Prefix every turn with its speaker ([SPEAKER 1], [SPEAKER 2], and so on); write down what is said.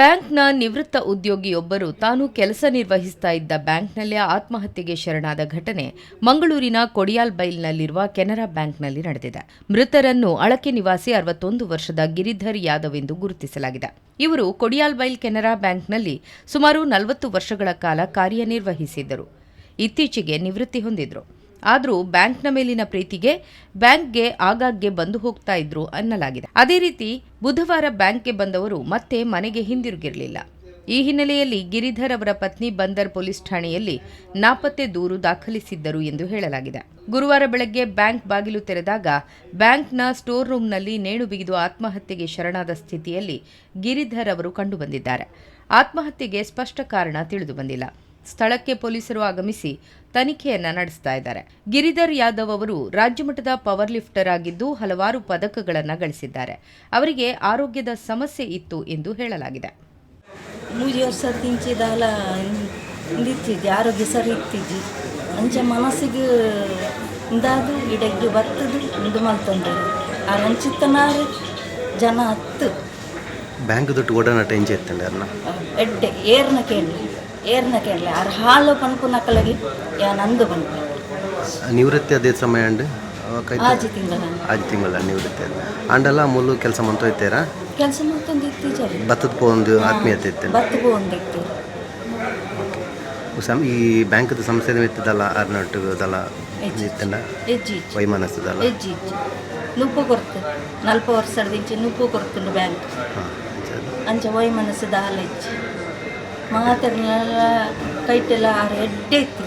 [SPEAKER 1] ಬ್ಯಾಂಕ್ನ ನಿವೃತ್ತ ಉದ್ಯೋಗಿಯೊಬ್ಬರು ತಾನು ಕೆಲಸ ನಿರ್ವಹಿಸ್ತಾ ಇದ್ದ ಬ್ಯಾಂಕ್ನಲ್ಲೇ ಆತ್ಮಹತ್ಯೆಗೆ ಶರಣಾದ ಘಟನೆ ಮಂಗಳೂರಿನ ಕೊಡಿಯಾಲ್ ಬೈಲ್ನಲ್ಲಿರುವ ಕೆನರಾ ಬ್ಯಾಂಕ್ನಲ್ಲಿ ನಡೆದಿದೆ. ಮೃತರನ್ನು ಅಳಕೆ ನಿವಾಸಿ ಅರವತ್ತೊಂದು ವರ್ಷದ ಗಿರಿಧರ್ ಯಾದವ್ ಎಂದು ಗುರುತಿಸಲಾಗಿದೆ. ಇವರು ಕೊಡಿಯಾಲ್ ಬೈಲ್ ಕೆನರಾ ಬ್ಯಾಂಕ್ನಲ್ಲಿ ಸುಮಾರು ನಲವತ್ತು ವರ್ಷಗಳ ಕಾಲ ಕಾರ್ಯನಿರ್ವಹಿಸಿದ್ದರು. ಇತ್ತೀಚೆಗೆ ನಿವೃತ್ತಿ ಹೊಂದಿದ್ರು. ಆದರೂ ಬ್ಯಾಂಕ್ನ ಮೇಲಿನ ಪ್ರೀತಿಗೆ ಬ್ಯಾಂಕ್ಗೆ ಆಗಾಗ್ಗೆ ಬಂದು ಹೋಗ್ತಾ ಇದ್ರು ಅನ್ನಲಾಗಿದೆ. ಅದೇ ರೀತಿ ಬುಧವಾರ ಬ್ಯಾಂಕ್ಗೆ ಬಂದವರು ಮತ್ತೆ ಮನೆಗೆ ಹಿಂದಿರುಗಿರಲಿಲ್ಲ. ಈ ಹಿನ್ನೆಲೆಯಲ್ಲಿ ಗಿರಿಧರ್ ಅವರ ಪತ್ನಿ ಬಂದರ್ ಪೊಲೀಸ್ ಠಾಣೆಯಲ್ಲಿ ನಾಪತ್ತೆ ದೂರು ದಾಖಲಿಸಿದ್ದರು ಎಂದು ಹೇಳಲಾಗಿದೆ. ಗುರುವಾರ ಬೆಳಗ್ಗೆ ಬ್ಯಾಂಕ್ ಬಾಗಿಲು ತೆರೆದಾಗ ಬ್ಯಾಂಕ್ನ ಸ್ಟೋರ್ ರೂಮ್ನಲ್ಲಿ ನೇಣು ಬಿಗಿದು ಆತ್ಮಹತ್ಯೆಗೆ ಶರಣಾದ ಸ್ಥಿತಿಯಲ್ಲಿ ಗಿರಿಧರ್ ಅವರು ಕಂಡುಬಂದಿದ್ದಾರೆ. ಆತ್ಮಹತ್ಯೆಗೆ ಸ್ಪಷ್ಟ ಕಾರಣ ತಿಳಿದು ಬಂದಿಲ್ಲ ಸ್ಥಳಕ್ಕೆ ಪೊಲೀಸರು ಆಗಮಿಸಿ ತನಿಖೆಯನ್ನ ನಡೆಸ್ತಾ ಇದ್ದಾರೆ. ಗಿರಿಧರ್ ಯಾದವ್ ಅವರು ರಾಜ್ಯಮಟ್ಟದ ಪವರ್ ಲಿಫ್ಟರ್ ಆಗಿದ್ದು ಹಲವಾರು ಪದಕಗಳನ್ನು ಗಳಿಸಿದ್ದಾರೆ. ಅವರಿಗೆ ಆರೋಗ್ಯದ ಸಮಸ್ಯೆ ಇತ್ತು ಎಂದು ಹೇಳಲಾಗಿದೆ.
[SPEAKER 2] ಆರೋಗ್ಯ ಸರಿ ಇತ್ತಿದ್ದಿ ಅಂಚ ಮನಸ್ಸಿಗೆ ಇಂದಾದು ಇಡಗ್ಗೆ ಬರ್ತದು ಇದು ಮಲ್ತಂದೆ ಆ ಜನ ಹತ್ತು.
[SPEAKER 3] ಬ್ಯಾಂಕ್ ದುಡ್ಡು ಓಡಾಟ ಇತ್ತಂಡೆ ಅನ್ನ?
[SPEAKER 2] ಎಡ್ಡೆ ಏರ್ನ ಕೇಳಿ ಏರ್ನ ಕೇಳಲೆ ಆರ್ ಹಾಳು ಪನ್ಪು ಯಾ ನಂದು ಬಂತು.
[SPEAKER 3] ನಿವೃತ್ತಿ ಅದೇ ಸಮಯ ಅಂಡ್
[SPEAKER 2] ಆಜಿ ತಿಂಗಳ.
[SPEAKER 3] ಆಜಿ ತಿಂಗಳ ನಿವೃತ್ತಿ ಅಂಡಲ್ಲ ಅಂಡೆಲ್ಲ ಮೂಲು ಕೆಲಸ ಮಂತೋಯ್ತೀರಾ?
[SPEAKER 2] ಕೆಲಸ ಮಾಡ್ತಂದು ಇತ್ತೀಚರಿ
[SPEAKER 3] ಭತ್ತದ ಒಂದು ಆತ್ಮೀಯತೆ ಇತ್ತು
[SPEAKER 2] ಬತ್ತು ಸಮ
[SPEAKER 3] ಸಮ್ ಈ ಬ್ಯಾಂಕದ ಸಂಸ್ಥೆ ಇತ್ತದಲ್ಲ ಅರ್ನಾಟಕದಲ್ಲ ಇತ್ತಲ್ಲ
[SPEAKER 2] ಹೆಜ್ಜಿ ನುಪ್ಪು ಕೊರ್ತು. ನಲ್ಪ ವರ್ಷದಿಂಚಿ ನುಪ್ಪು ಕೊರ್ತುಂಡು ಬ್ಯಾಂಕ್.
[SPEAKER 3] ಅಂಚೆ
[SPEAKER 2] ಅಂಚ ವೈ ಹೆಚ್ಚು ಇಚ್ಚಿ ಮಾತಾಡಿನೆಲ್ಲ ಕೈಟೆಲ್ಲ ಆರು ಎಡ್ಡೆ ಇತ್ತು